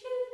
shoes.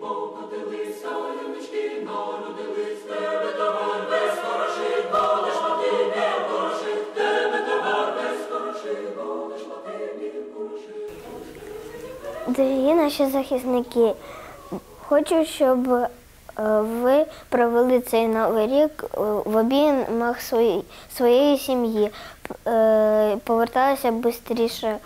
Покотилися, янички народились, тебе товар без хороший, будеш мати мір хороший, тебе товар без хороший, будеш мати мір хороший. Дорогі наші захисники, хочу, щоб е, ви провели цей новий рік е, в обіймах своєї сім'ї, е, поверталися швидше,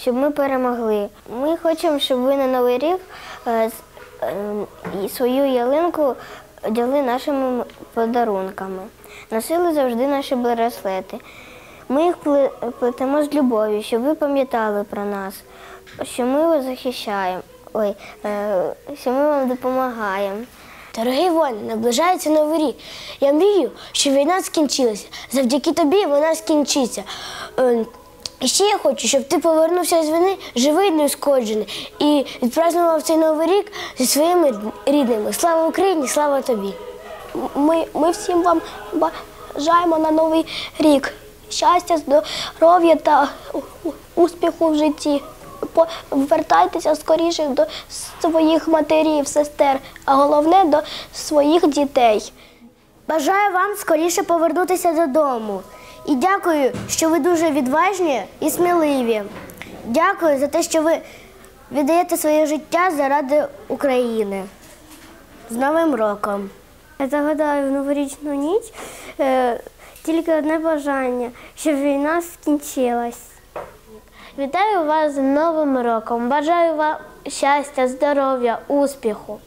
щоб ми перемогли. Ми хочемо, щоб ви на новий рік свою ялинку одягли нашими подарунками, носили завжди наші браслети. Ми їх пле- плетемо з любов'ю, щоб ви пам'ятали про нас, що ми вас захищаємо, ой, е, що ми вам допомагаємо. Дорогий воїн, наближається новий рік. Я мрію, що війна скінчилася. Завдяки тобі вона скінчиться. І ще я хочу, щоб ти повернувся з війни живий, неушкоджений і відпразнував цей новий рік зі своїми рідними. Слава Україні, слава тобі! Ми, ми всім вам бажаємо на новий рік щастя, здоров'я та успіху в житті. Повертайтеся скоріше до своїх матерів, сестер, а головне до своїх дітей. Бажаю вам скоріше повернутися додому. І дякую, що ви дуже відважні і сміливі. Дякую за те, що ви віддаєте своє життя заради України. З Новим роком! Я загадаю в новорічну ніч е, тільки одне бажання, щоб війна скінчилась. Вітаю вас з Новим роком. Бажаю вам щастя, здоров'я, успіху.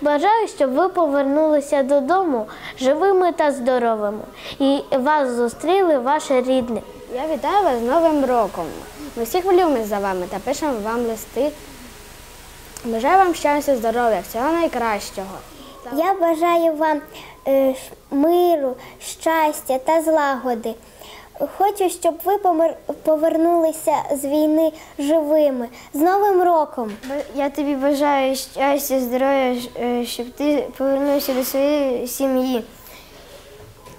Бажаю, щоб ви повернулися додому живими та здоровими і вас зустріли ваші рідні. Я вітаю вас з Новим роком. Ми всі хвилюємося за вами та пишемо вам листи. Бажаю вам щастя, здоров'я, всього найкращого. Я бажаю вам е, миру, щастя та злагоди. Хочу, щоб ви помер- повернулися з війни живими. З Новим роком! Я тобі бажаю щастя, здоров'я, е, щоб ти повернувся до своєї сім'ї.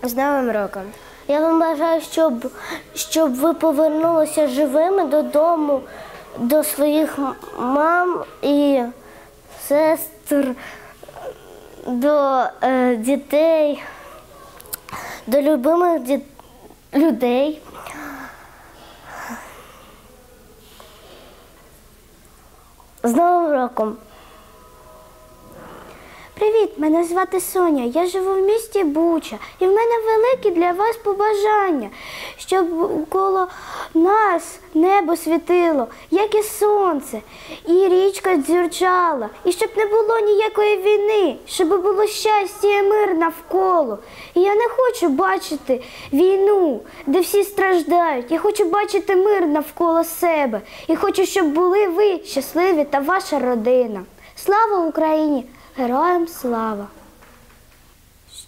З Новим роком! Я вам бажаю, щоб, щоб ви повернулися живими додому, до своїх мам і сестр, до е, дітей, до любимих діт- людей. З Новим роком! Привіт, мене звати Соня. Я живу в місті Буча, і в мене великі для вас побажання, щоб коло нас небо світило, як і сонце, і річка дзюрчала, і щоб не було ніякої війни, щоб було щастя і мир навколо. І я не хочу бачити війну, де всі страждають. Я хочу бачити мир навколо себе. І хочу, щоб були ви щасливі та ваша родина. Слава Україні! Героям слава!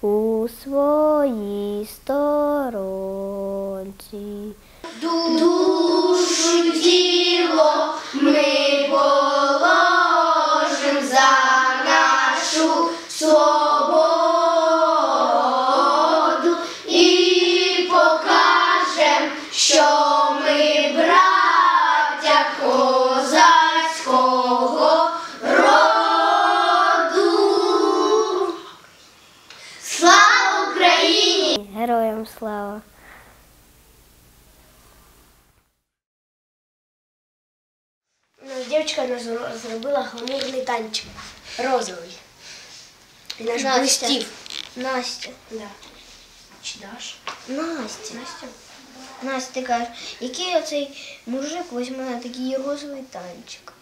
у своїй сторонці. Душу тіло ми положим за нашу свободу дівчинка зробила гламурний танчик. Розовий. І наш Настя. блистів. Настя. Да. Чи даш? Настя. Настя? Настя, ти кажеш, який оцей мужик візьме на такий розовий танчик?